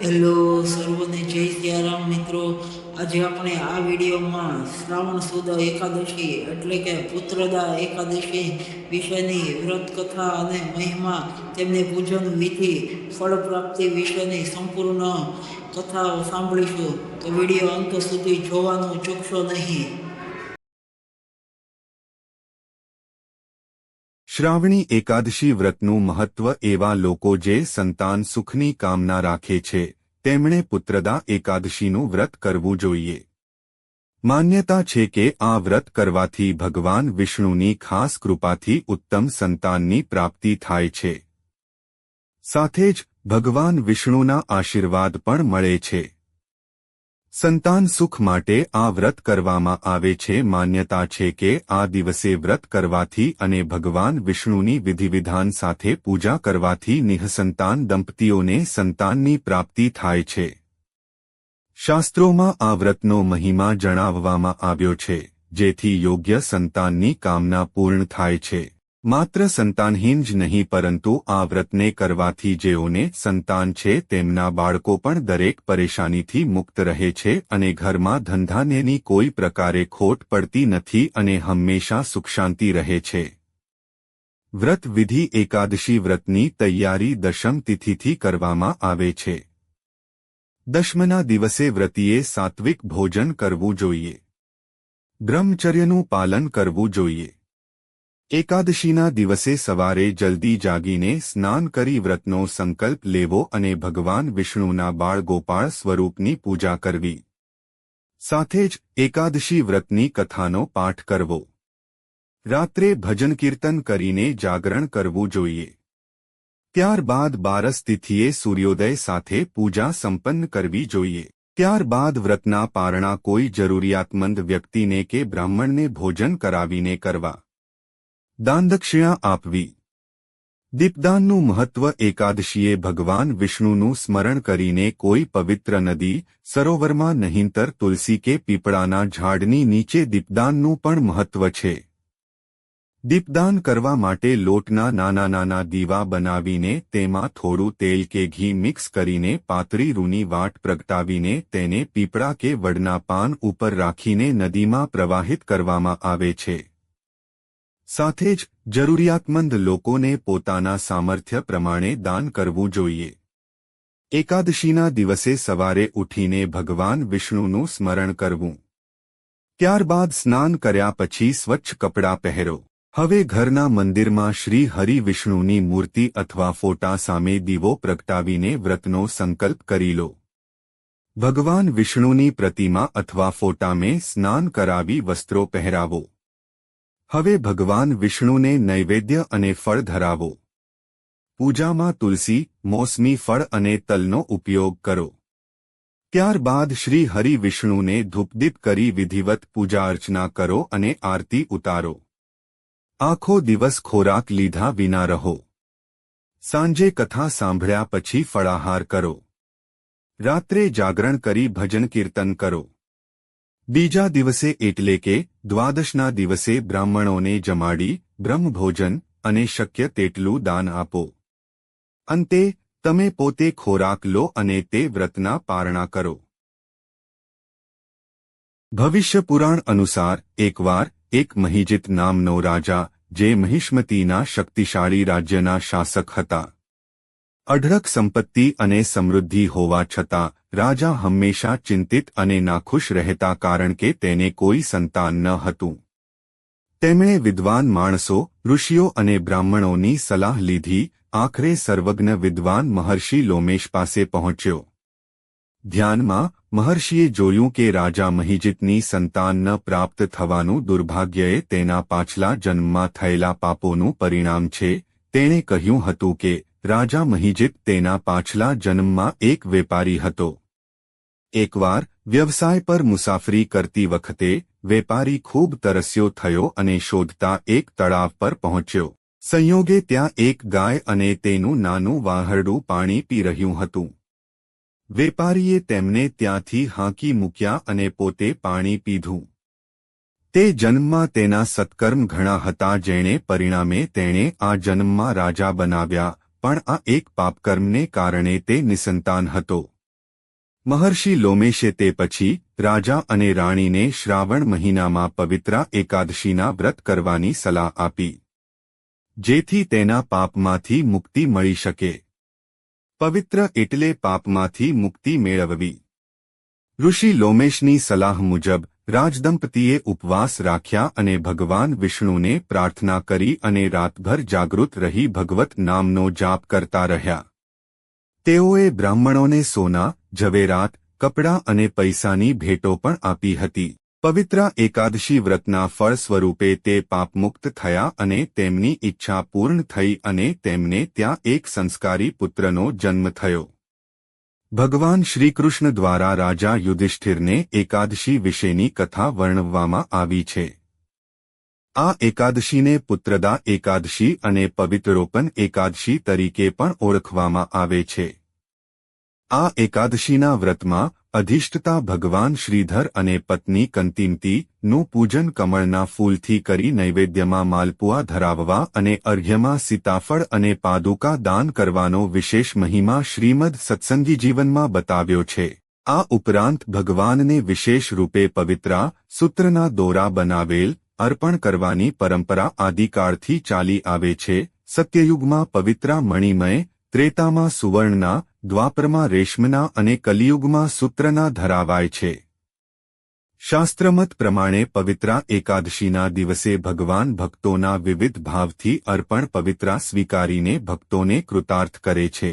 Hello સર્વને જય સિયારામ મિત્રો. આજે આપણે આ વિડીયોમાં શ્રાવણ સુદ એકાદશી એટલે કે પુત્રદા એકાદશી વિશેની વ્રત કથા અને મહિમા, તેમની પૂજન વિધિ ફળ પ્રાપ્તિ વિશેની સંપૂર્ણ કથાઓ સાંભળીશું. તો વીડિયો અંત સુધી જોવાનું ચૂકશો નહીં. શ્રાવણી એકાદશી વ્રતનું મહત્વ એવા લોકો જે સંતાન સુખની કામના રાખે છે, તેમણે પુત્રદા એકાદશીનું વ્રત કરવું જોઈએ. માન્યતા છે કે આ વ્રત કરવાથી ભગવાન વિષ્ણુની ખાસ કૃપાથી ઉત્તમ સંતાનની પ્રાપ્તિ થાય છે. સાથે જ ભગવાન વિષ્ણુના આશીર્વાદ પણ મળે છે. સંતાન સુખ માટે આ વ્રત કરવામાં આવે છે. માન્યતા છે કે આ દિવસે વ્રત કરવાથી અને ભગવાન વિષ્ણુની વિધિવિધાન સાથે પૂજા કરવાથી નિઃસંતાન દંપતીઓને સંતાનની પ્રાપ્તિ થાય છે. શાસ્ત્રોમાં આ વ્રતનો મહિમા જણાવવામાં આવ્યો છે, જેથી યોગ્ય સંતાનની કામના પૂર્ણ થાય છે. માત્ર સંતાનહીન જ નહીં, પરંતુ આ વ્રતને કરવાથી જેઓને સંતાન છે, તેમના બાળકો પણ દરેક પરેશાનીથી મુક્ત રહે છે અને ઘરમાં ધંધાનેની કોઈ પ્રકારે ખોટ પડતી નથી અને હંમેશા સુખશાંતિ રહે છે. વ્રત વિધિ એકાદશી વ્રતની તૈયારી દશમ તિથિથી કરવામાં આવે છે. દશમના દિવસે વ્રતીએ સાત્વિક ભોજન કરવું જોઈએ. બ્રહ્મચર્યનું પાલન કરવું જોઈએ. એકાદશીના દિવસે સવારે જલ્દી જાગીને સ્નાન કરી વ્રતનો સંકલ્પ લેવો અને ભગવાન વિષ્ણુના બાળ ગોપાળ સ્વરૂપની પૂજા કરવી. સાથે જ એકાદશી વ્રતની કથાનો પાઠ કરવો. રાત્રે ભજન કીર્તન કરીને જાગરણ કરવું જોઈએ. ત્યારબાદ બારસ તિથિએ સૂર્યોદય સાથે પૂજા સંપન્ન કરવી જોઈએ. ત્યારબાદ વ્રતના પારણા કોઈ જરૂરિયાતમંદ વ્યક્તિને કે બ્રાહ્મણને ભોજન કરાવીને કરવા. દાનદક્ષિણા આપવી. દીપદાનનું મહત્વ એકાદશીએ ભગવાન વિષ્ણુનું સ્મરણ કરીને કોઈ પવિત્ર નદી, સરોવરમાં નહીંતર તુલસી કે પીપળાના ઝાડની નીચે દીપદાનનું પણ મહત્વ છે. દીપદાન કરવા માટે લોટના નાના નાના દીવા બનાવીને તેમાં થોડું તેલ કે ઘી મિક્સ કરીને પાતળી રૂની વાટ પ્રગટાવીને તેને પીપળા કે વડના પાન ઉપર રાખીને નદીમાં પ્રવાહિત કરવામાં આવે છે. સાથે જ, જરૂરિયાતમંદ લોકોને પોતાના સામર્થ્ય પ્રમાણે દાન કરવું જોઈએ. એકાદશીના દિવસે સવારે ઉઠીને ભગવાન વિષ્ણુનું સ્મરણ કરવું. ત્યારબાદ સ્નાન કર્યા પછી સ્વચ્છ કપડાં પહેરો. હવે ઘરના મંદિરમાં શ્રી હરિ વિષ્ણુની મૂર્તિ અથવા ફોટા સામે દીવો પ્રગટાવીને વ્રતનો સંકલ્પ કરી લો. ભગવાન વિષ્ણુની પ્રતિમા અથવા ફોટામે સ્નાન કરાવી વસ્ત્રો પહેરાવો. હવે ભગવાન વિષ્ણુને નૈવેદ્ય અને ફળ ધરાવો. પૂજામાં તુલસી, મોસમી ફળ અને તલનો ઉપયોગ કરો. ત્યારબાદ શ્રી હરિ વિષ્ણુને ધૂપદીપ કરી વિધિવત પૂજા અર્ચના કરો અને આરતી ઉતારો. આખો દિવસ ખોરાક લીધા વિના રહો. સાંજે કથા સાંભળ્યા પછી ફળાહાર કરો. રાત્રે જાગરણ કરી ભજન કીર્તન કરો. બીજા દિવસે એટલે કે દ્વાદશના દિવસે બ્રાહ્મણોને જમાડી, બ્રહ્મભોજન અને શક્ય તેટલું દાન આપો. અંતે, તમે પોતે ખોરાક લો અને તે વ્રતના પારણા કરો. ભવિષ્ય પુરાણ અનુસાર, એકવાર, એક મહિજિત નામનો રાજા, જે મહિષ્મતીના શક્તિશાળી રાજ્યના શાસક હતા. અઢળક સંપત્તિ અને સમૃદ્ધિ હોવા છતાં રાજા હંમેશા ચિંતિત અને નાખુશ રહેતા કારણ કે તેને કોઈ સંતાન ન હતું. તેમણે વિદ્વાન માણસો, ઋષિઓ અને બ્રાહ્મણોની સલાહ લીધી, આખરે સર્વજ્ઞ વિદ્વાન મહર્ષિ લોમેશ પાસે પહોંચ્યો. ધ્યાનમાં, મહર્ષિએ જોયું કે રાજા મહિજિતની સંતાન ન પ્રાપ્ત થવાનું દુર્ભાગ્યએ તેના પાછલા જન્મમાં થયેલા પાપોનું પરિણામ છે, તેણે કહ્યું હતું કે રાજા મહિજિત તેના પાછલા જન્મમાં એક વેપારી હતો. એકવાર વ્યવસાય પર મુસાફરી કરતી વખતે વેપારી ખૂબ તરસ્યો થયો અને શોધતા એક તળાવ પર પહોંચ્યો. સંયોગે ત્યાં એક ગાય અને તેનું નાનું વાહરડું પાણી પી રહ્યું હતું. વેપારીએ તેમને ત્યાંથી હાંકી મૂક્યા અને પોતે પાણી પીધું. તે જન્મમાં તેના સત્કર્મ ઘણા હતા જેણે પરિણામે તેણે આ જન્મમાં રાજા બનાવ્યા પણ આ એક પાપકર્મને કારણે તે નિસંતાન હતો. મહર્ષિ લોમેશે તે પછી રાજા અને રાણીને શ્રાવણ મહિનામાં પવિત્રા એકાદશીના વ્રત કરવાની સલાહ આપી, જેથી તેના પાપમાંથી મુક્તિ મળી શકે. પવિત્ર એટલે પાપમાંથી મુક્તિ મેળવવી. ઋષિ લોમેશની સલાહ મુજબ રાજદંપતીએ ઉપવાસ રાખ્યા અને ભગવાન વિષ્ણુને પ્રાર્થના કરી અને રાતભર જાગૃત રહી ભગવત નામનો જાપ કરતા રહ્યા. તેઓએ બ્રાહ્મણોને સોના, ઝવેરાત, કપડાં અને પૈસાની ભેટો પણ આપી હતી. પવિત્ર એકાદશી વ્રતના ફળ સ્વરૂપે તે પાપમુક્ત થયા અને તેમની ઈચ્છા પૂર્ણ થઈ અને તેમને ત્યાં એક સંસ્કારી પુત્રનો જન્મ થયો. ભગવાન શ્રીકૃષ્ણ દ્વારા રાજા યુધિષ્ઠિરને એકાદશી વિશેની કથા વર્ણવવામાં આવી છે. આ એકાદશીને પુત્રદા એકાદશી અને પવિત્રોપન એકાદશી તરીકે પણ ઓળખવામાં આવે છે. આ એકાદશીના વ્રતમાં અધિષ્ઠતા ભગવાન શ્રીધર અને પત્ની કંતિમતી નું પૂજન કમળના ફૂલથી કરી નૈવેદ્યમાં માલપુઆ ધરાવવા અને અર્ઘ્યમાં સીતાફળ અને પાદુકા દાન કરવાનો વિશેષ મહિમા શ્રીમદ સત્સંગી જીવનમાં બતાવ્યો છે. આ ઉપરાંત ભગવાનને વિશેષ રૂપે પવિત્રા સૂત્રના દોરા બનાવેલ, અર્પણ કરવાની પરંપરા આદિકાળથી ચાલી આવે છે. સત્યયુગમાં પવિત્રા મણિમય, ત્રેતામાં સુવર્ણના દ્વાપરમાં રેશમના અને કલિયુગમાં સૂત્રના ધરાવાય છે. શાસ્ત્રમત પ્રમાણે પવિત્રા એકાદશીના દિવસે ભગવાન ભક્તોના વિવિધ ભાવથી અર્પણ પવિત્રા સ્વીકારીને ભક્તોને કૃતાર્થ કરે છે.